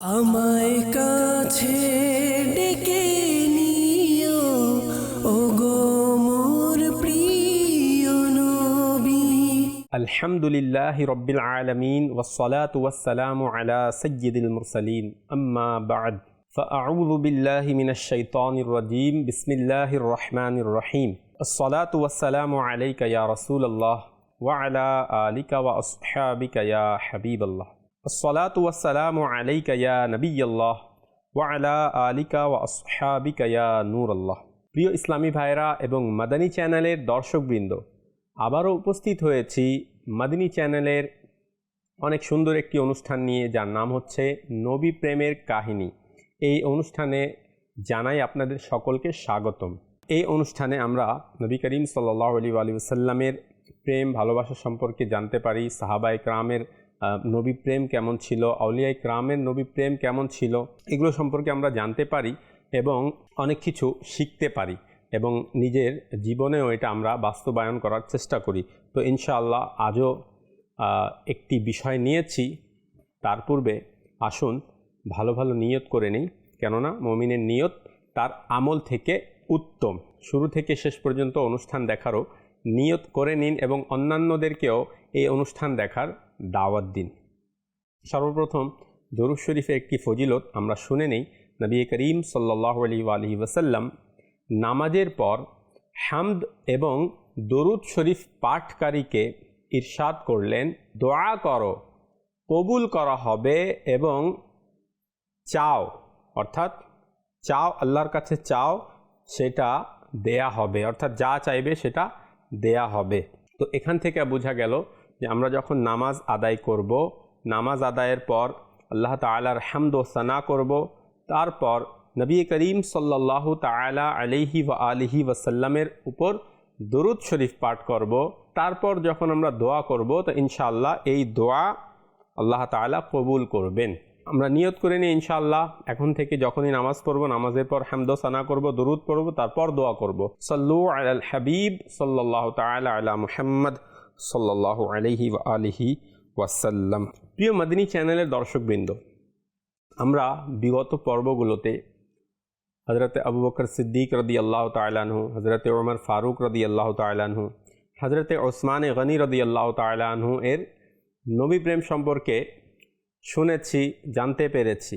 আমায় কাছে ডেকে নিও ও গো মোর প্রিয় নবী الحمد لله رب العالمين والصلاة والسلام على سيد المرسلين أما بعد فأعوذ بالله من الشيطان الرجيم بسم الله الرحمن الرحيم الصلاة والسلام عليك يا رسول الله وعلى آلك وأصحابك يا حبيب الله আসসালাতাম আলাইকা ইয়া নবী আল্লাহ আলিকা ওয়া আসহাবিকা নূর আল্লাহ প্রিয় ইসলামী ভাইরা এবং মাদানী চ্যানেলের দর্শকবৃন্দ, আবারও উপস্থিত হয়েছি মাদিনী চ্যানেলের অনেক সুন্দর একটি অনুষ্ঠান নিয়ে, যার নাম হচ্ছে নবী প্রেমের কাহিনী। এই অনুষ্ঠানে জানাই আপনাদের সকলকে স্বাগতম। এই অনুষ্ঠানে আমরা নবী করিম সাল্লি আলী সাল্লামের প্রেম, ভালোবাসা সম্পর্কে জানতে পারি সাহাবা একরামের নবী প্রেম কেমন ছিল আউলিয়াই ক্রামের নবী প্রেম কেমন ছিল, এগুলো সম্পর্কে আমরা জানতে পারি এবং অনেক কিছু শিখতে পারি এবং নিজের জীবনেও এটা আমরা বাস্তবায়ন করার চেষ্টা করি। তো ইনশাআল্লাহ আজও একটি বিষয় নিয়েছি, তার পূর্বে আসুন ভালো ভালো নিয়ত করে নিই, কেননা মমিনের নিয়ত তার আমল থেকে উত্তম। শুরু থেকে শেষ পর্যন্ত অনুষ্ঠান দেখারও নিয়ত করে নিন এবং অন্যান্যদেরকেও এই অনুষ্ঠান দেখার দাওয়াত দিন। সর্বপ্রথম দরুদ শরীফের একটি ফজিলত আমরা শুনে নেই। নবী করিম সাল্লাহ আলী আলহি ওসাল্লাম নামাজের পর হামদ এবং দরুদ শরীফ পাঠকারীকে ইরশাদ করলেন, দোয়া করো, কবুল করা হবে এবং চাও। অর্থাৎ চাও, আল্লাহর কাছে চাও, সেটা দেয়া হবে। অর্থাৎ যা চাইবে সেটা দেয়া হবে। তো এখান থেকে বোঝা গেল যে আমরা যখন নামাজ আদায় করব, নামাজ আদায়ের পর আল্লাহ তালার হামদ ও সানা করব, তারপর নবী করিম সাল্লাহ তালা আলিহি ওয়া আলিহি ওয়াসাল্লামের উপর দরুদ শরীফ পাঠ করব, তারপর যখন আমরা দোয়া করব, তো ইনশাআল্লাহ এই দোয়া আল্লাহ তাআলা কবুল করবেন। আমরা নিয়ত করে নিই ইনশাআল্লাহ, এখন থেকে যখনই নামাজ পড়ব, নামাজের পর হামদ সানা করব, দরুদ পড়ব, তারপর দোয়া করব। সল্লু আল হাবিব সাল্লাহ তাআলা আলা মুহাম্মদ। সাল্লাহ আলহি ওয়া আলিহি ওয়াসাল্লাম। প্রিয় মাদিনী চ্যানেলের দর্শকবৃন্দ, আমরা বিগত পর্বগুলোতে হজরতে আবু বকর সিদ্দিক রদি আল্লাহ তালাহু হজরতে ওমর ফারুক রদি আল্লাহ তালাহু হজরতে ওসমান গনি রদি আল্লাহ তালাহু এর নবী প্রেম সম্পর্কে শুনেছি, জানতে পেরেছি।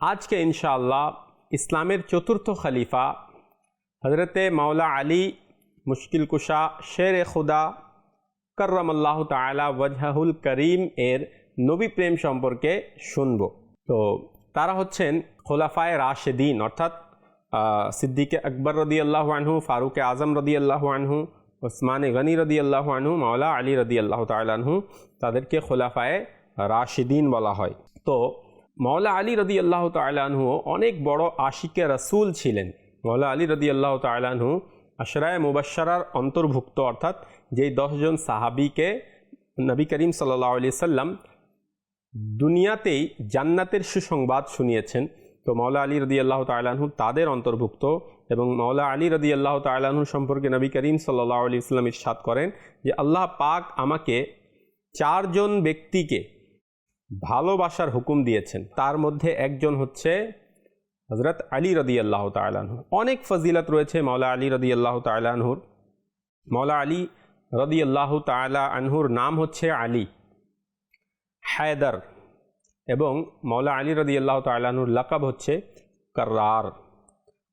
আজকে ইনশাআল্লাহ ইসলামের চতুর্থ খলিফা হজরতে মাওলা আলী মুশকিল কুশা শের এ খুদা করম আল্লাহ তালা ওয়াজহাহুল করিম এর নবী প্রেম সম্পর্কে শুনব। তো তারা হচ্ছেন খোলাফায় রাশেদিন, অর্থাৎ সিদ্দিকে আকবর রদি আল্লাহ আনহু, ফারুক আজম রদি আল্লাহ আনহু, ওসমান গনি রদি আল্লাহ আনহু, মাওলা আলী রদি আল্লাহ তালহু তাদেরকে খোলাফায় রাশেদিন বলা হয়। তো মাওলা আলী রদি আল্লাহ তালহু অনেক বড় আশিকে রসুল ছিলেন। মাওলা আলী রদি আল্লাহ তালহু আশরায় মুবাশারার অন্তর্ভুক্ত, অর্থাৎ যেই দশজন সাহাবিকে নবী করিম সাল্লাহ সাল্লাম দুনিয়াতেই জান্নাতের সুসংবাদ শুনিয়েছেন। তো মাওলা আলী রদি আল্লাহ তালাহু তাদের অন্তর্ভুক্ত এবং মাওলা আলী রদি আল্লাহ তালাহু সম্পর্কে নবী করিম সাল্লাহ আলি ইসলাম ইরশাদ করেন যে আল্লাহ পাক আমাকে চারজন ব্যক্তিকে ভালোবাসার হুকুম দিয়েছেন। তার মধ্যে একজন হচ্ছে হজরত আলী রদি আল্লাহ তালাহু অনেক ফজিলত রয়েছে মাওলা আলী রদি আল্লাহ তালাহুর মাওলা আলী রদি আল্লাহ তালা আনহুর নাম হচ্ছে আলী। হায়দার এবং মৌলা আলী রদি আল্লাহ তালাহুর লাকাব হচ্ছে কর্রার।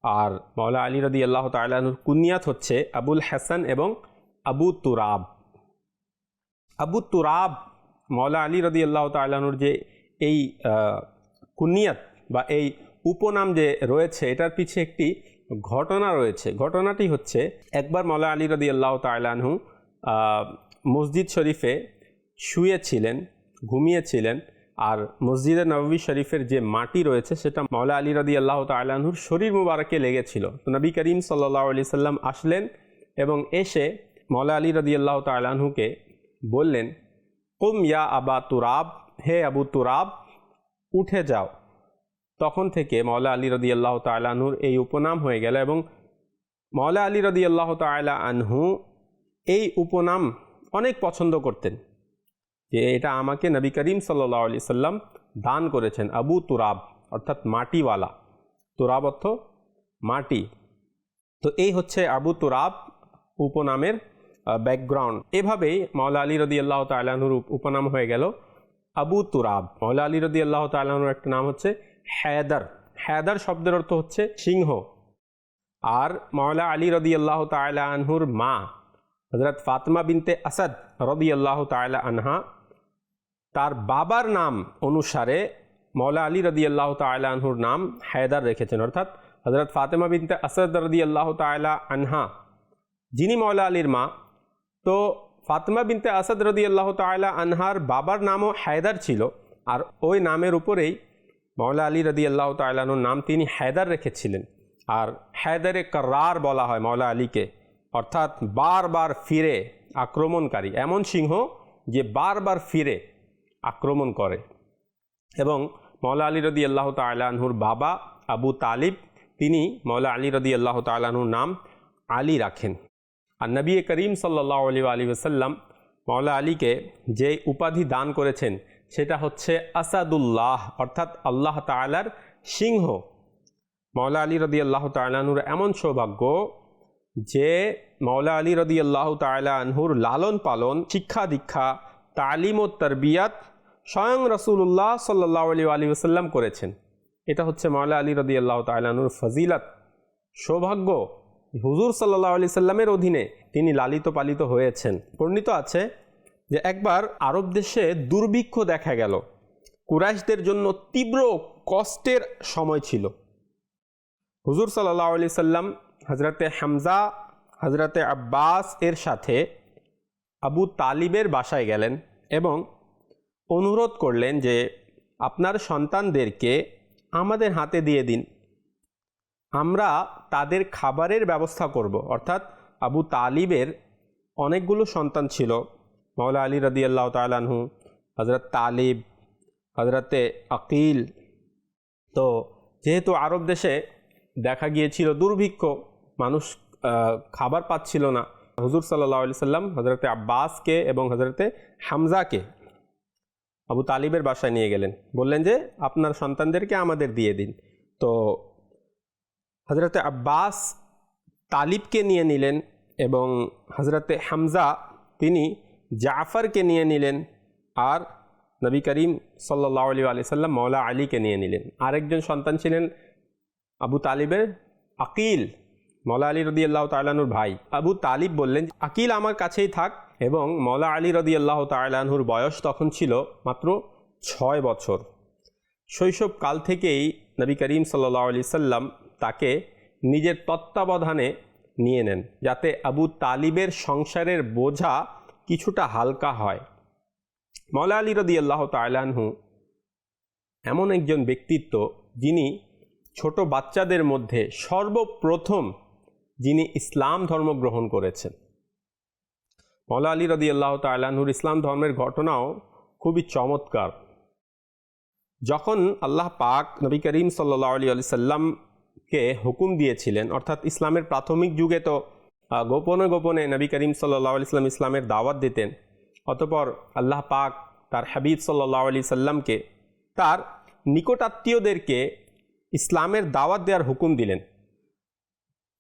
আর মৌলা আলী রদি আল্লাহ তালাহুর কুনিয়াত হচ্ছে আবুল হাসান এবং আবু তুরাব। আবু তুরাব মৌলা আলী রদি আল্লাহ তালাহুর যে এই কুনিয়াত বা এই উপনাম যে রয়েছে, এটার পিছে একটি ঘটনা রয়েছে। ঘটনাটি হচ্ছে, একবার মৌলা আলী রদি আল্লাহ তালাহু মসজিদ শরীফে শুয়েছিলেন, ঘুমিয়েছিলেন আর মসজিদে নবী শরীফের যে মাটি রয়েছে সেটা মাওলা আলী রদি আল্লাহ তালাহুর শরীর মুবারকে লেগেছিল। তো নবী করিম সাল্লাহ আলি সাল্লাম আসলেন এবং এসে মাওলা আলী রদি আল্লাহ তালাহুকে বললেন, কুম ইয়া আবা তুরাব, হে আবু তুরাব, উঠে যাও। তখন থেকে মাওলা আলী রদি আল্লাহ তালাহুর এই উপনাম হয়ে গেল এবং মাওলা আলী রদি আল্লাহ তালা আনহু এই উপনাম অনেক পছন্দ করতেন, যে এটা আমাকে নবী করিম সাল্লাহ আলি সাল্লাম দান করেছেন, আবু তুরাব, অর্থাৎ মাটিওয়ালা। তুরাব অর্থ মাটি। তো এই হচ্ছে আবু তুরাব উপনামের ব্যাকগ্রাউন্ড এভাবেই মাওলা আলী রদি আল্লাহ তালাহুর উপনাম হয়ে গেল আবু তুরাব। মাওলা আলী রদি আল্লাহ তালাহুর একটা নাম হচ্ছে হ্যাদার। হ্যাদার শব্দের অর্থ হচ্ছে সিংহ। আর মাওলা আলী রদি আল্লাহ তালা আনহুর মা। হজরত ফাতমা বিনতে আসাদ রদি আল্লাহ তালা আনহা তার বাবার নাম অনুসারে মৌলা আলী রদি আল্লাহ তালা আনহুর নাম হায়দার রেখেছেন। অর্থাৎ হজরত ফাতেমা বিনতে আসাদ রদি আল্লাহ তালা আনহা, যিনি মৌলা আলীর মা, তো ফাতেমা বিনতে আসাদ রদি আল্লাহ তালা আনহার বাবার নামও হায়দার ছিল আর ওই নামের উপরেই মৌলা আলী রদি আল্লাহ তালানুর নাম তিনি হায়দার রেখেছিলেন। আর হায়দারে কর্রার বলা হয় মৌলা আলীকে। অর্থাৎ বারবার ফিরে আক্রমণকারী, এমন সিংহ যে বারবার ফিরে আক্রমণ করে। এবং মৌলা আলী রদি আল্লাহ তালাহুর বাবা আবু তালিব, তিনি মৌলা আলী রদি আল্লাহ তালাহুর নাম আলী রাখেন। আর নবী করিম সাল্লাহ আলী আলী ওসাল্লাম মৌলা আলীকে যে উপাধি দান করেছেন, সেটা হচ্ছে আসাদুল্লাহ, অর্থাৎ আল্লাহ তালার সিংহ। মৌলা আলী রদি আল্লাহ তালাহুর এমন সৌভাগ্য যে মাওলা আলী রদি আল্লাহ তালা আনহুর লালন পালন, শিক্ষা দীক্ষা, তালিম ও তরবিয়াত স্বয়ং রসুল্লাহ সাল্লাহ আলী আলী ওসাল্লাম করেছেন। এটা হচ্ছে মাওলা আলী রদি আল্লাহ তালানুর ফজিলত, সৌভাগ্য। হুজুর সাল্লাহ আলি সাল্লামের অধীনে তিনি লালিত পালিত হয়েছেন। বর্ণিত আছে যে একবার আরব দেশে দুর্ভিক্ষ দেখা গেল। কুরাইশদের জন্য তীব্র কষ্টের সময় ছিল। হুজুর সাল্লাহ আলি সাল্লাম হজরতে হামজা হজরতে আব্বাস এর সাথে আবু তালিবের বাসায় গেলেন এবং অনুরোধ করলেন যে, আপনার সন্তানদেরকে আমাদের হাতে দিয়ে দিন। আমরা তাদের খাবারের ব্যবস্থা করব। অর্থাৎ আবু তালিবের অনেকগুলো সন্তান ছিল। মৌলা আলী রদি আল্লাহ তালাহু হজরত তালিব হজরতে আকিল। তো যেহেতু আরব দেশে দেখা গিয়েছিল দুর্ভিক্ষ মানুষ খাবার পাচ্ছিল না। হুজুর সাল্লাহ আলি সাল্লাম হজরতে আব্বাসকে এবং হজরতে হামজাকে আবু তালিবের বাসায় নিয়ে গেলেন। বললেন যে, আপনার সন্তানদেরকে আমাদের দিয়ে দিন। তো হজরতে আব্বাস তালিবকে নিয়ে নিলেন এবং হজরতে হামজা তিনি জাফরকে নিয়ে নিলেন আর নবী করিম সাল্লাহ আলী আলি সাল্লাম মৌলা আলীকে নিয়ে নিলেন। আরেকজন সন্তান ছিলেন আবু তালিবের আকিল। মৌলা আলী রদি আল্লাহ তালানুর ভাই আবু তালিব বললেন, আকিল আমার কাছেই থাক। এবং মৌলা আলী রদি আল্লাহ তালাহুর বয়স তখন ছিল মাত্র ছয় বছর। শৈশবকাল থেকেই নবী করিম সাল্লাহ আলি সাল্লাম তাকে নিজের তত্ত্বাবধানে নিয়ে নেন, যাতে আবু তালিবের সংসারের বোঝা কিছুটা হালকা হয়। মৌলা আলী রদি আল্লাহ তালাহু এমন একজন ব্যক্তিত্ব যিনি ছোট বাচ্চাদের মধ্যে সর্বপ্রথম যিনি ইসলাম ধর্ম গ্রহণ করেছেন। মৌলা আলী রদি আল্লাহ তাল্লাহুর ইসলাম ধর্মের ঘটনাও খুবই চমৎকার। যখন আল্লাহ পাক নবী করিম সাল্লাহ আলী আলি সাল্লামকে হুকুম দিয়েছিলেন, অর্থাৎ ইসলামের প্রাথমিক যুগে তো গোপনে গোপনে নবী করিম সাল্লাহ আলি সাল্লাম ইসলামের দাওয়াত দিতেন, অতপর আল্লাহ পাক তার হাবিব সাল্লাহ আলি সাল্লামকে তার নিকটাত্মীয়দেরকে ইসলামের দাওয়াত দেওয়ার হুকুম দিলেন।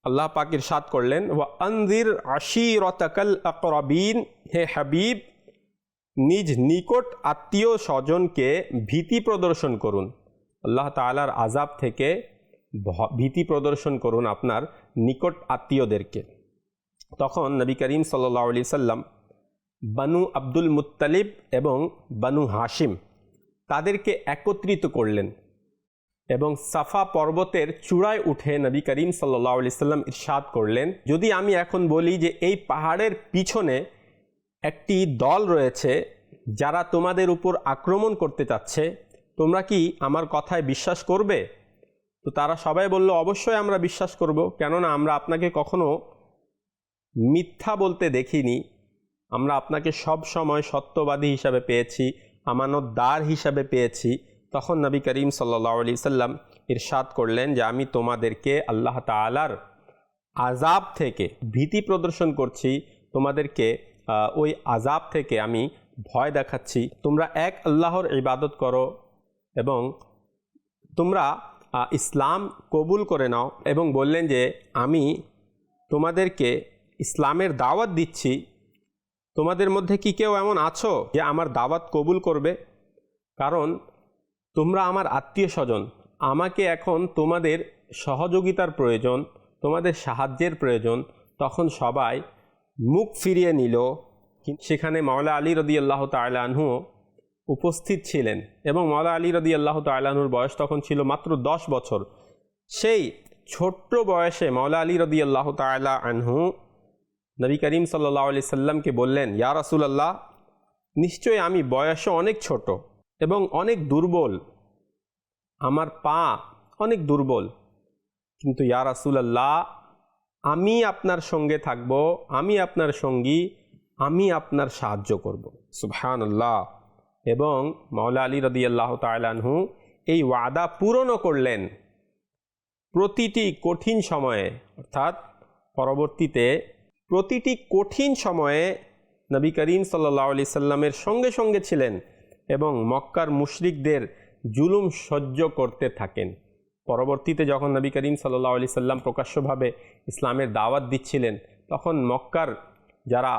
আল্লাহ পাক ইরশাদ করলেন ও আনজির আশিরতাকাল আকরাবিন হে হাবিব, নিজ নিকট আত্মীয় স্বজনকে ভীতি প্রদর্শন করুন। আল্লাহ তালার আজাব থেকে ভীতি প্রদর্শন করুন আপনার নিকট আত্মীয়দেরকে। তখন নবী করিম সাল্লাহ আলি সাল্লাম বানু আব্দুল মুত্তালিব এবং বানু হাশিম তাদেরকে একত্রিত করলেন। এবং সাফা পর্বতের চূড়ায় উঠে নবী করিম সাল্লাহ সাল্লাম ইরশাদ করলেন। যদি আমি এখন বলি যে এই পাহাড়ের পিছনে একটি দল রয়েছে যারা তোমাদের উপর আক্রমণ করতে চাচ্ছে, তোমরা কি আমার কথায় বিশ্বাস করবে? তো তারা সবাই বলল, অবশ্যই আমরা বিশ্বাস করব। কেননা আমরা আপনাকে কখনো মিথ্যা বলতে দেখিনি। আমরা আপনাকে সব সময় সত্যবাদী হিসাবে পেয়েছি, আমানতদার হিসাবে পেয়েছি। তখন নবী করিম সাল্লাহ আলি সাল্লাম ইরশাদ করলেন যে আমি তোমাদেরকে আল্লাহ তালার আজাব থেকে ভীতি প্রদর্শন করছি, তোমাদেরকে ওই আজাব থেকে আমি ভয় দেখাচ্ছি। তোমরা এক আল্লাহর ইবাদত করো এবং তোমরা ইসলাম কবুল করে নাও এবং বললেন যে আমি তোমাদেরকে ইসলামের দাওয়াত দিচ্ছি। তোমাদের মধ্যে কি কেউ এমন আছো যে আমার দাওয়াত কবুল করবে? কারণ তোমরা আমার আত্মীয় স্বজন, আমাকে এখন তোমাদের সহযোগিতার প্রয়োজন, তোমাদের সাহায্যের প্রয়োজন। তখন সবাই মুখ ফিরিয়ে নিল। সেখানে মাওলা আলী রদি আল্লাহ তালাহু উপস্থিত ছিলেন এবং মাওলা আলী রদি আল্লাহ তালাহুর বয়স তখন ছিল মাত্র দশ বছর। সেই ছোট্ট বয়সে মাওলা আলী রদি আল্লাহ তালা আনহু নবী করিম সাল্লাহ আলি সাল্লামকে বললেন, ইয়া রাসুলাল্লাহ, নিশ্চয়ই আমি বয়সে অনেক ছোট। এবং অনেক দুর্বল। আমার পা অনেক দুর্বল। কিন্তু ইয়া রাসুলাল্লাহ, আমি আপনার সঙ্গে থাকব, আমি আপনার সঙ্গী, আমি আপনার সাহায্য করব। সুবহানাল্লাহ। এবং মাওলা আলী রদি আল্লাহ তালানহু এই ওয়াদা পূরণও করলেন প্রতিটি কঠিন সময়ে। অর্থাৎ পরবর্তীতে প্রতিটি কঠিন সময়ে নবী করিম সাল্লাহ আলি সাল্লামের সঙ্গে সঙ্গে ছিলেন। এবং মক্কার মুশরিকদের জুলুম সহ্য করতে থাকেন। পরবর্তীতে যখন নবী করিম সাল্লাহ আলি সাল্লাম প্রকাশ্যভাবে ইসলামের দাওয়াত দিচ্ছিলেন, তখন মক্কার যারা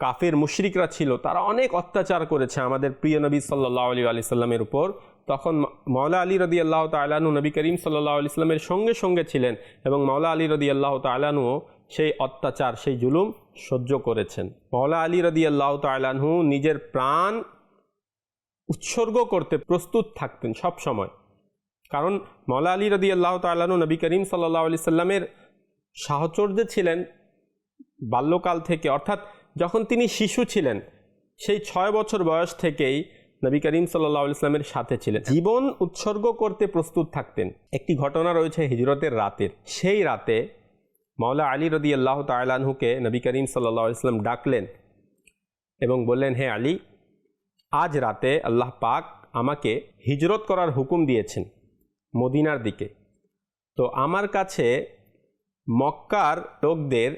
কাফের মুশরিকরা ছিল, তারা অনেক অত্যাচার করেছে আমাদের প্রিয় নবী সাল্লাহ আলী আলি সাল্লামের উপর। তখন মাওলা আলী রদি আল্লাহ তালানু নবী করিম সাল্লাহ আলি ইসলামের সঙ্গে সঙ্গে ছিলেন এবং মাওলা আলী রদি আল্লাহ তালানুও সেই অত্যাচার, সেই জুলুম সহ্য করেছেন। মাওলা আলী রদি আল্লাহ তালানহু নিজের প্রাণ উৎসর্গ করতে প্রস্তুত থাকতেন সব সময়। কারণ মাওলা আলী রদি আল্লাহ তালানু নবী করিম সাল্লাহ আলি সাল্লামের সাহচর্যে ছিলেন বাল্যকাল থেকে, অর্থাৎ যখন তিনি শিশু ছিলেন, সেই ছয় বছর বয়স থেকেই নবী করিম সাল্লাহ ইসলামের সাথে ছিলেন। জীবন উৎসর্গ করতে প্রস্তুত থাকতেন। একটি ঘটনা রয়েছে হিজরতের রাতের। সেই রাতে মাওলা আলী রদি আল্লাহ তালাহুকে নবী করিম সাল্লাহ ইসলাম ডাকলেন এবং বললেন, হে আলী আজ রাতে আল্লাহ পাক আমাকে হিজরত করার হুকুম দিয়েছেন মদিনার দিকে। তো আমার কাছে মক্কার লোকদের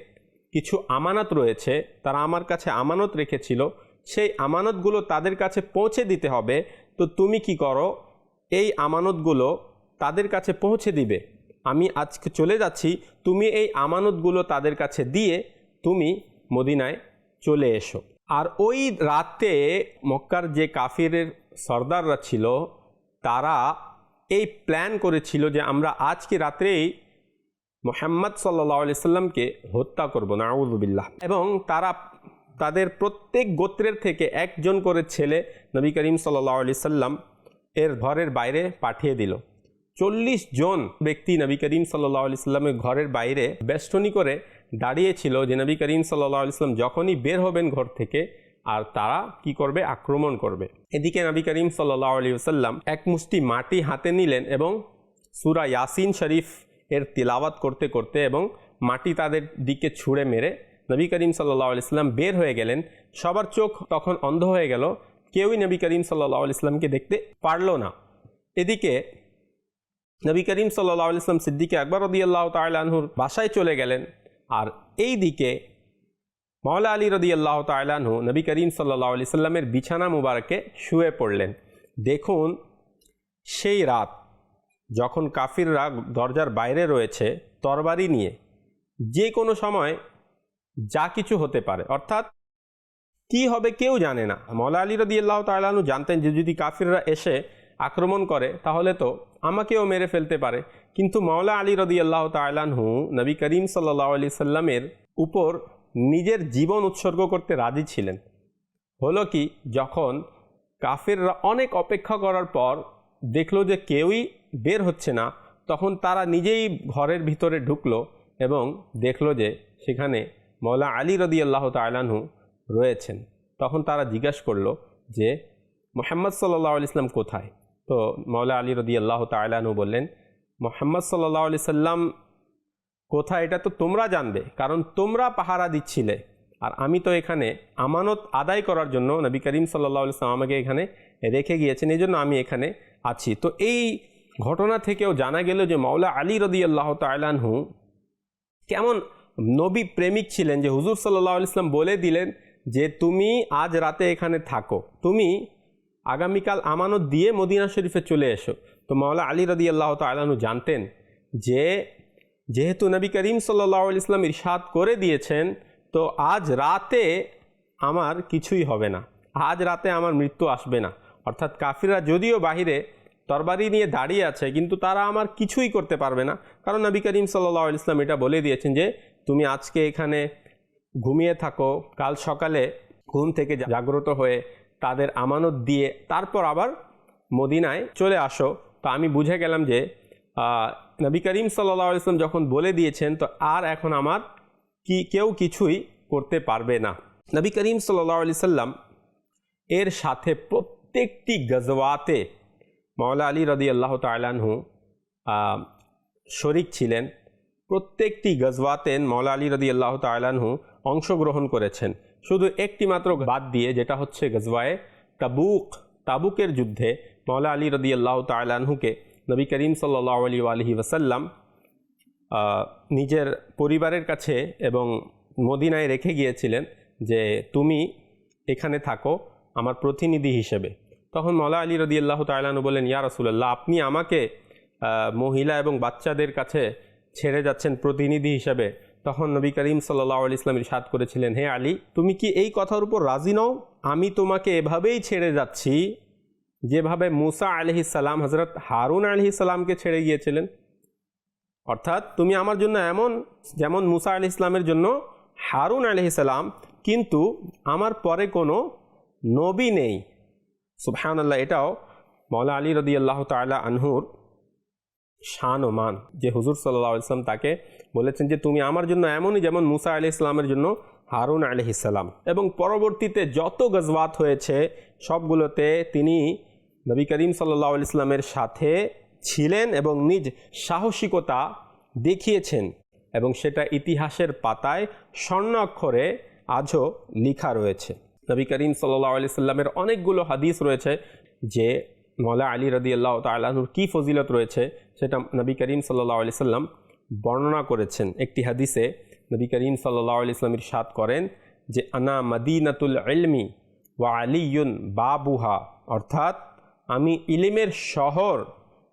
কিছু আমানত রয়েছে, তারা আমার কাছে আমানত রেখেছিল, সেই আমানতগুলো তাদের কাছে পৌঁছে দিতে হবে। তো তুমি কি করো? এই আমানতগুলো তাদের কাছে পৌঁছে দিবে। আমি আজকে চলে যাচ্ছি, তুমি এই আমানতগুলো তাদের কাছে দিয়ে তুমি মদিনায় চলে এসো। আর ওই রাতে মক্কার যে কাফিরের সর্দাররা ছিল, তারা এই প্ল্যান করেছিল যে আমরা আজকে রাত্রেই মোহাম্মদ সাল্লাহ আলি সাল্লামকে হত্যা করব নাউজুবিল্লাহ এবং তারা তাদের প্রত্যেক গোত্রের থেকে একজন করে ছেলে নবী করিম সাল্লাহ আলি সাল্লাম এর ঘরের বাইরে পাঠিয়ে দিল। চল্লিশ জন ব্যক্তি নবী করিম সাল্লাহ আলি সাল্লামের ঘরের বাইরে বেষ্টনী করে দাঁড়িয়েছিল যে নবী করিম সাল্লাহ আলি সাল্লাম যখনই বের হবেন ঘর থেকে, আর তারা কি করবে? আক্রমণ করবে। এদিকে নবী করিম সাল্লাহ আলী সাল্লাম এক মুষ্টি মাটি হাতে নিলেন এবং সুরা ইয়াসিন শরীফ এর তিলাওয়াত করতে করতে এবং মাটি তাদের দিকে ছুঁড়ে মেরে নবী করিম সাল্লাহ আলিয়াল্লাম বের হয়ে গেলেন। সবার চোখ তখন অন্ধ হয়ে গেল। কেউই নবী করিম সাল্লাহ ইসলামকে দেখতে পারল না। এদিকে নবী করিম সাল্লাহ আলিয়াল্লাম সিদ্দিকে আকবর রদি আল্লাহ তাল্লাহুর বাসায় চলে গেলেন। আর এই দিকে মাওলা আলী রদি আল্লাহ তাল্লাহু নবী করিম সাল্লাহ আলি সাল্লামের বিছানা মুবারকে শুয়ে পড়লেন। দেখুন, সেই রাত যখন কাফিররা দরজার বাইরে রয়েছে তরবারি নিয়ে, যে কোনো সময় যা কিছু হতে পারে, অর্থাৎ কি হবে কেউ জানে না। মৌলা আলী রদি আল্লাহ তালু জানতেন যে যদি কাফিররা এসে আক্রমণ করে, তাহলে তো আমাকেও মেরে ফেলতে পারে। কিন্তু মাওলা আলী রদি আল্লাহ তালাহু নবী করিম সাল্লাহ আলি সাল্লামের উপর নিজের জীবন উৎসর্গ করতে রাজি ছিলেন। হলো কি, যখন কাফেররা অনেক অপেক্ষা করার পর দেখল যে কেউই বের হচ্ছে না, তখন তারা নিজেই ঘরের ভিতরে ঢুকলো এবং দেখল যে সেখানে মৌলা আলী রদি আল্লাহ তালাহু রয়েছেন। তখন তারা জিজ্ঞাসা করল যে, মোহাম্মদ সাল্লাহ ইসলাম কোথায়? তো মৌলা আলী রদি আল্লাহ তালাহু বললেন, মোহাম্মদ সাল্লাহ আলি সাল্লাম, কোথায় এটা তো তোমরা জানবে, কারণ তোমরা পাহারা দিচ্ছিলে। আর আমি তো এখানে আমানত আদায় করার জন্য নবী করিম সাল্লাহ ইসলাম আমাকে এখানে রেখে গিয়েছেন, এই জন্য আমি এখানে আছি। তো এই ঘটনা থেকেও জানা গেল যে মাওলা আলী রদি আল্লাহ তালাহু কেমন নবী প্রেমিক ছিলেন যে হুজুর সাল্লাহ ইসলাম বলে দিলেন যে, তুমি আজ রাতে এখানে থাকো। তুমি আগামীকাল আমানত দিয়ে মদিনা শরীফে চলে এসো। তো মাওলা আলী রদি আল্লাহ তালু জানতেন যে, যেহেতু নবী করিম সাল্লাহ ইসলাম ইরশাদ করে দিয়েছেন, তো আজ রাতে আমার কিছুই হবে না। আজ রাতে আমার মৃত্যু আসবে না। অর্থাৎ কাফিররা যদিও বাহিরে তরবারি নিয়ে দাঁড়িয়ে আছে, কিন্তু তারা আমার কিছুই করতে পারবে না। কারণ নবী করিম সাল্লাহ ইসলাম এটা বলে দিয়েছেন যে, তুমি আজকে এখানে ঘুমিয়ে থাকো, কাল সকালে ঘুম থেকে জাগ্রত হয়ে তাদের আমানত দিয়ে তারপর আবার মদিনায় চলে আসো। তো আমি বুঝে গেলাম যে নবী করিম সাল্লাহ ইসলাম যখন বলে দিয়েছেন, তো আর এখন আমার কি, কেউ কিছুই করতে পারবে না। নবী করিম সাল্লাহ আলি সাল্লাম এর সাথে প্রত্যেকটি গজওয়াতে মাওলা আলী রদি আল্লাহ তালানহু শরিক ছিলেন। প্রত্যেকটি গজওয়াতেন মাওলা আলী রদি আল্লাহ তালানহু অংশগ্রহণ করেছেন। শুধু একটি মাত্র বাদ দিয়ে যেটা হচ্ছে গজওয়ায়ে তাবুক, তাবুকের যুদ্ধে মাওলা আলী রদি আল্লাহ তালানহুকে নবী করিম সাল্লাহ আলী আলহি ওসাল্লাম নিজের পরিবারের কাছে এবং মদিনায় রেখে গিয়েছিলেন যে তুমি এখানে থাকো আমার প্রতিনিধি হিসেবে। তখন মৌলা আলী রদি আল্লাহ তাইলানু বলেন ইয়া রসুল্লাহ আপনি আমাকে মহিলা এবং বাচ্চাদের কাছে ছেড়ে যাচ্ছেন প্রতিনিধি হিসেবে। তখন নবী করিম সাল্লাহ আলি ইসলাম ইরশাদ করেছিলেন, হে আলী, তুমি কি এই কথার উপর রাজি নও? আমি তোমাকে এভাবেই ছেড়ে যাচ্ছি যেভাবে মুসা আলহি সালাম হজরত হারুন আলহি সালামকে ছেড়ে গিয়েছিলেন। অর্থাৎ তুমি আমার জন্য এমন, যেমন মুসা আলি ইসলামের জন্য হারুন আলহি সালাম, কিন্তু আমার পরে কোনো নবী নেই। সুবহান আল্লাহ এটাও মৌলা আলী রদি আল্লাহ তালা আনহুর শান ও মান, যে হুজুর সাল্লাহ ইসলাম তাকে বলেছেন যে তুমি আমার জন্য এমনই যেমন মুসা আলি ইসলামের জন্য হারুন আলহিসাল্লাম এবং পরবর্তীতে যত গজবাত হয়েছে, সবগুলোতে তিনি নবী করিম সাল্লাহ ইসলামের সাথে ছিলেন এবং নিজ সাহসিকতা দেখিয়েছেন। এবং সেটা ইতিহাসের পাতায় স্বর্ণ অক্ষরে আজও লিখা রয়েছে। নবী করিম সাল্লাহ আলি সাল্লামের অনেকগুলো হাদিস রয়েছে যে মৌলা আলী রদি আল্লাহ তাল্লাহর কী ফজিলত রয়েছে, সেটা নবী করিম সাল্লাহ আলি সাল্লাম বর্ণনা করেছেন একটি হাদিসে নবী করিম সাল্লাহ আলি ইসলামের সাদ করেন যে, আনা মদিনাতুল ইলমি ওয়া আলিউন বাবুহা। অর্থাৎ আমি ইলিমের শহর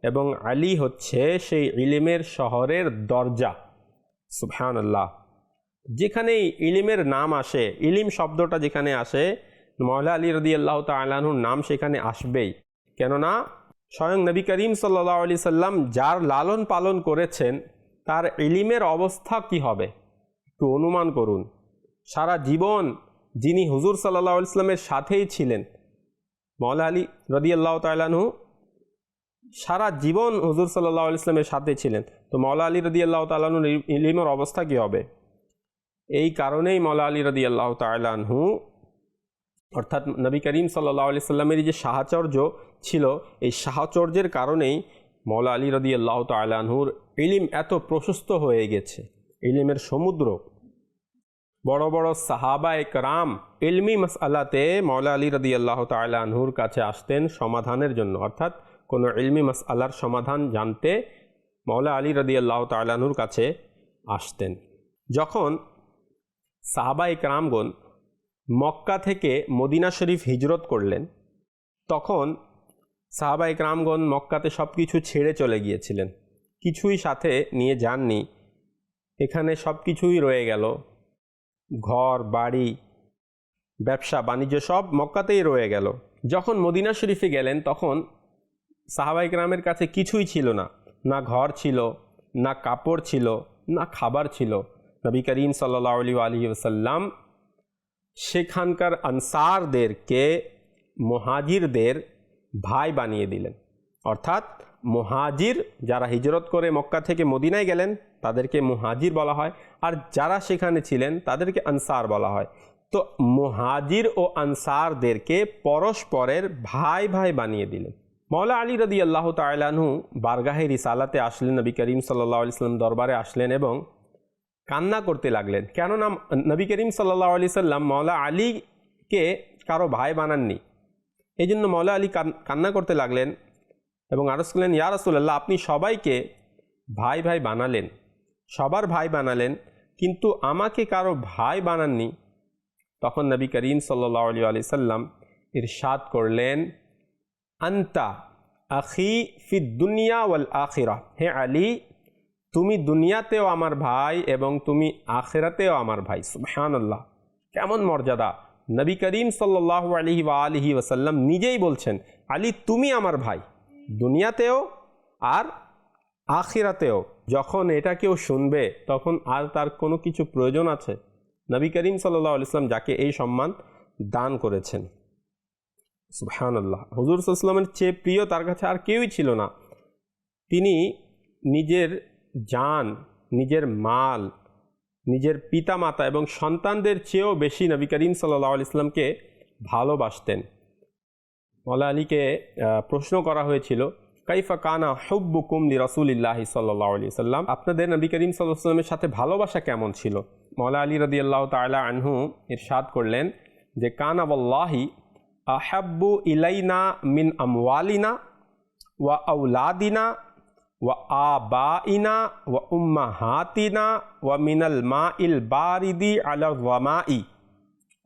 এবং আলী হচ্ছে সেই ইলিমের শহরের দরজা। সুবহান আল্লাহ যেখানেই ইলিমের নাম আসে, ইলিম শব্দটা যেখানে আসে মৌলা আলী রদি আল্লাহ তালাহুর নাম সেখানে আসবেই। কেননা, স্বয়ং নবী করিম সাল্লাহ আলি সাল্লাম যার লালন পালন করেছেন তার ইলিমের অবস্থা কি হবে? একটু অনুমান করুন। সারা জীবন যিনি হুজুর সাল্লাহ ইসলামের সাথেই ছিলেন মৌলা আলী রদি আল্লাহ তালাহু সারা জীবন হুজুর সাল্লাহ ইসলামের সাথে ছিলেন। তো মৌলা আলী রদি আল্লাহ তালাহুর ইলিমের অবস্থা কী হবে? এই কারণেই মৌলা আলী রদি আল্লাহ তালাহু অর্থাৎ নবী করিম সাল্লাহ আলি সাল্লামের যে সাহচর্য ছিল, এই সাহচর্যের কারণেই মৌলা আলী রদি আল্লাহ তালাহুর ইলিম এত প্রশস্ত হয়ে গেছে। ইলিমের সমুদ্র। বড় বড় সাহাবা একরাম ইলমি মসআলাতে মৌলা আলী রদি আল্লাহ তালাহুর কাছে আসতেন সমাধানের জন্য। অর্থাৎ কোনো ইলমি মসআলার সমাধান জানতে মৌলা আলী রদি আল্লাহ তালাহুর কাছে আসতেন। যখন সাহাবা একরামগণ মক্কা থেকে মদিনা শরীফ হিজরত করলেন, তখন সাহাবা একরামগণ মক্কাতে সব কিছু ছেড়ে চলে গিয়েছিলেন। কিছুই সাথে নিয়ে যাননি। এখানে সব কিছুই রয়ে গেল। ঘর, বাড়ি, ব্যবসা, বাণিজ্য সব মক্কাতেই রয়ে গেল। যখন মদিনা শরীফে গেলেন তখন সাহাবাই গ্রামের কাছে কিছুই ছিল না। না ঘর ছিল, না কাপড় ছিল, না খাবার ছিল। নবী করিম সাল্লাহ আলী আলী ওসাল্লাম সেখানকার আনসারদেরকে, মহাজিরদের ভাই বানিয়ে দিলেন। অর্থাৎ মহাজির যারা হিজরত করে মক্কা থেকে মদিনায় গেলেন, তাদেরকে মহাজির বলা হয়। আর যারা সেখানে ছিলেন, তাদেরকে আনসার বলা হয়। তো মহাজির ও আনসারদেরকে পরস্পরের ভাই ভাই বানিয়ে দিলেন। মৌলা আলী রদি আল্লাহ তালাহু বারগাহে রিসালাতে আসলেন, নবী করিম সাল্লাহ সাল্লাম দরবারে আসলেন এবং কান্না করতে লাগলেন। কেননা নবী করিম সাল্লাহ আলি সাল্লাম মৌলা আলীকে কারও ভাই বানাননি। এই জন্য মৌলা আলী কান্না করতে লাগলেন। এবং আরস করলেন ইয়া রসুল্লাহ আপনি সবাইকে ভাই ভাই বানালেন। সবার ভাই বানালেন, কিন্তু আমাকে কারও ভাই বানাননি। তখন নবী করিম সাল্লাহ আলি সাল্লাম ইরশাদ করলেন, আন্তা আখি ফি দুনিয়া ওয়াল আখিরা। হে আলী, তুমি দুনিয়াতেও আমার ভাই এবং তুমি আখেরাতেও আমার ভাই। সুবহানাল্লাহ। কেমন মর্যাদা। নবী করিম সাল্লাহ আলহি আলহি ওসাল্লাম নিজেই বলছেন, আলী, তুমি আমার ভাই। দুনিয়াতেও আর আখিরাতেও। যখন এটা কেউ শুনবে, তখন আর তার কোনো কিছু প্রয়োজন আছে? নবী করিম সাল্লাহ ইসলাম যাকে এই সম্মান দান করেছেন। সুবহানাল্লাহ। হুজুর সাল্লামের চেয়ে প্রিয় তার কাছে আর কেউই ছিল না। তিনি নিজের জান, নিজের মাল, নিজের পিতামাতা এবং সন্তানদের চেয়েও বেশি নবী করিম সাল্লাহ ইসলামকে ভালোবাসতেন। মৌলা আলীকে প্রশ্ন করা হয়েছিল, কাইফা কানা হুব্বু কুমলি রসুলিল্লাহি সাল্লাহ আলি সাল্লাম? আপনাদের নবী করিম সাল্লাহ সাল্লামের সাথে ভালোবাসা কেমন ছিল? মৌলা আলী রদি আল্লাহ তালা আনহু ইরশাদ করলেন যে, কানা বল্লাহি আহাব্বু ইলাইনা মিন আমওয়ালিনা ওয়া আউলাদিনা ওয়া আবাইনা ওয়া উম্মাহাতিনা ওয়া মিনাল মা ইল বারিদি আলা ওয়ামাই।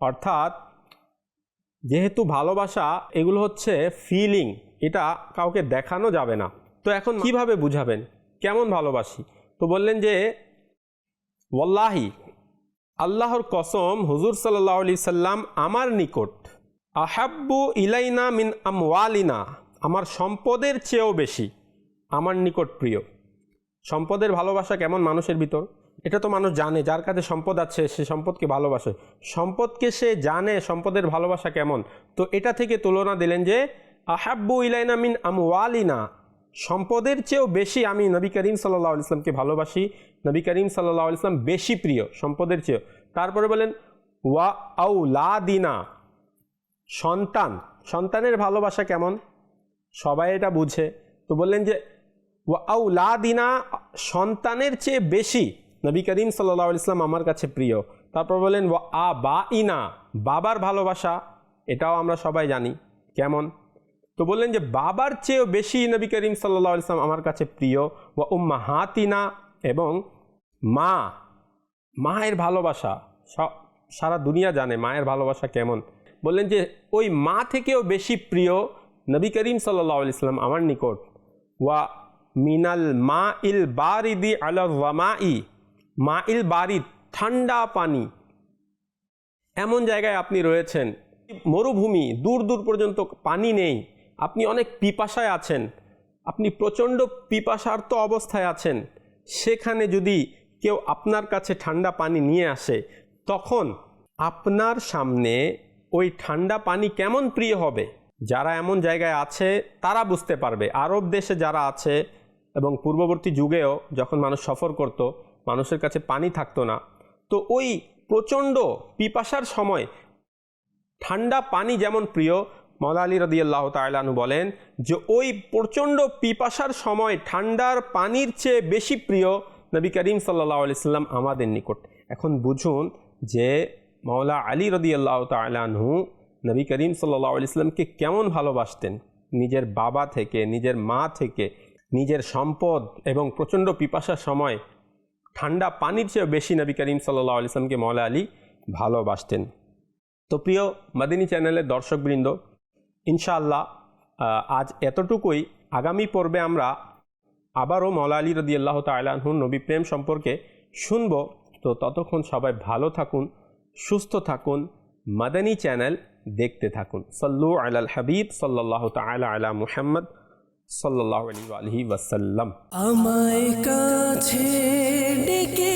অর্থাৎ যেহেতু ভালোবাসা এগুলো হচ্ছে ফিলিং এটা কাউকে দেখানো যাবে না। তো এখন কীভাবে বুঝাবেন? কেমন ভালোবাসি? তো বললেন যে ওয়াল্লাহি আল্লাহর কসম হুজুর সাল্লাহ আলি সাল্লাম আমার নিকট আহাব্বু ইলাইনা মিন আমওয়ালিনা আমার সম্পদের চেয়েও বেশি আমার নিকট প্রিয়। সম্পদের ভালোবাসা কেমন মানুষের ভিতর? এটা তো মানুষ জানে, যার কাছে সম্পদ আছে, সে সম্পদকে ভালোবাসে। সম্পদকে সে জানে, সম্পদের ভালোবাসা কেমন? তো এটা থেকে তুলনা দিলেন যে, আহাব্বু ইলাইনা মিন আমওয়ালিনা। সম্পদের চেয়েও বেশি আমি নবী করিম সাল্লাহ ইসলামকে ভালোবাসি। নবী করিম সাল্লাহ ইসলাম বেশি প্রিয় সম্পদের চেয়েও। তারপরে বলেন, ওয়া আউলাদিনা। সন্তান। সন্তানের ভালোবাসা কেমন? সবাই এটা বুঝে। তো বললেন যে, ওয়া আউলাদিনা সন্তানের চেয়ে বেশি। নবী করিম সাল্লাহ ইসলাম আমার কাছে প্রিয়। তারপর বললেন ওয়া আ বা ইনা বাবার ভালোবাসা, এটাও আমরা সবাই জানি। কেমন? তো বললেন যে, বাবার চেয়েও বেশি নবী করিম সাল্লাহ ইসলাম আমার কাছে প্রিয়। ওয়া উম্মা হাতিনা এবং মা, মায়ের ভালোবাসা সারা দুনিয়া জানে মায়ের ভালোবাসা কেমন? বললেন যে, ওই মা থেকেও বেশি প্রিয় নবী করিম সাল্লাহ ইসলাম আমার নিকট। ওয়া মিনাল মা ইল বারিদি আলা ওয়ামাই মা ইল বারিদ ঠান্ডা পানি। এমন জায়গায় আপনি রয়েছেন, মরুভূমি, দূর দূর পর্যন্ত পানি নেই, আপনি অনেক পিপাসায় আছেন, আপনি প্রচণ্ড পিপাসার্ত অবস্থায় আছেন, সেখানে যদি কেউ আপনার কাছে ঠান্ডা পানি নিয়ে আসে, তখন আপনার সামনে ওই ঠান্ডা পানি কেমন প্রিয় হবে? যারা এমন জায়গায় আছে, তারা বুঝতে পারবে। আরব দেশে যারা আছে, এবং পূর্ববর্তী যুগেও যখন মানুষ সফর করত মানুষের কাছে পানি থাকতো না। তো ওই প্রচণ্ড পিপাসার সময় ঠান্ডা পানি যেমন প্রিয় মৌলা আলী রদিয়াল্লাহ তাইলানু বলেন যে ওই প্রচণ্ড পিপাসার সময় ঠান্ডার পানির চেয়ে বেশি প্রিয় নবী করিম সাল্লাহ আলাইসাল্লাম আমাদের নিকট। এখন বুঝুন যে মাওলা আলী রদিয়াল্লাহ তাইলানহু নবী করিম সাল্লাহ আলাইসলামকে কেমন ভালোবাসতেন? নিজের বাবা থেকে, নিজের মা থেকে, নিজের সম্পদ এবং প্রচণ্ড পিপাসার সময় ঠান্ডা পানির চেয়েও বেশি নবী করিম সাল্লাহ আলিয়াল্লামকে মৌলা আলী ভালোবাসতেন। তো প্রিয় মাদিনী চ্যানেলের দর্শকবৃন্দ, ইনশাআল্লাহ আজ এতটুকুই। আগামী পর্বে আমরা আবারও মৌলা আলী রদি আল্লাহ তালাহুর নবী প্রেম সম্পর্কে শুনব। তো ততক্ষণ সবাই ভালো থাকুন, সুস্থ থাকুন, মাদানী চ্যানেল দেখতে থাকুন। সল্লু আলাল হাবিব সাল্লাহ তালা আলা মুহাম্মদ। সাল্লাহ আলী আলহি ওয়াসাল্লাম। আমায় কাছে ডেকে